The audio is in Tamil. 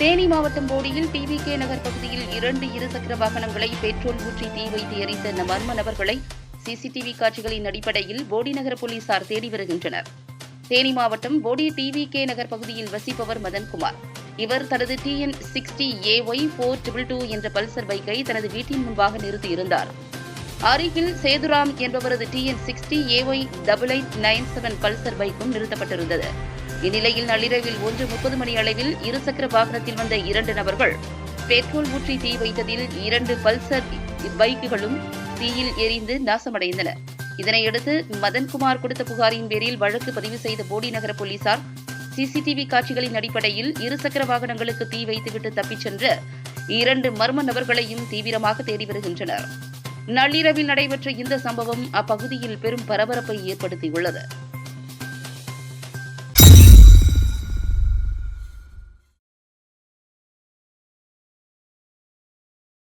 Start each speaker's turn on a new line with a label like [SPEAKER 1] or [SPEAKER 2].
[SPEAKER 1] தேனி மாவட்டம் போடியில் டிவிகே நகர் பகுதியில் இரண்டு இருசக்கர வாகனங்களை பெட்ரோல் ஊற்றி தீ வைத்து எரித்த மர்ம நபர்களை சிசிடிவி காட்சிகளின் அடிப்படையில் போடி நகர போலீசார் தேடி வருகின்றனர். தேனி மாவட்டம் போடி டிவிகே நகர் பகுதியில் வசிப்பவர் மதன்குமார். இவர் தனது TN sixty AY four triple two என்ற பல்சர் பைக்கை தனது வீட்டின் முன்பாக நிறுத்தியிருந்தார். அருகில் சேதுராம் என்பவரது TN sixty AY double eight nine seven Pulsar பைக்கும் நிறுத்தப்பட்டிருந்தது. இந்நிலையில் நள்ளிரவில் ஒன்று முப்பது மணி அளவில் இருசக்கர வாகனத்தில் வந்த இரண்டு நபர்கள் பெட்ரோல் ஊற்றி தீ வைத்ததில் இரண்டு பல்சர் பைக்குகளும் தீயில் எரிந்து நாசமடைந்தன. இதனையடுத்து மதன்குமார் கொடுத்த புகாரின் பேரில் வழக்கு பதிவு செய்த போடி நகர போலீசார் சிசிடிவி காட்சிகளின் அடிப்படையில் இருசக்கர வாகனங்களுக்கு தீ வைத்துவிட்டு தப்பிச் சென்ற இரண்டு மர்ம நபர்களையும் தீவிரமாக தேடி வருகின்றனர். நள்ளிரவில் நடைபெற்ற இந்த சம்பவம் அப்பகுதியில் பெரும் பரபரப்பை ஏற்படுத்தியுள்ளது.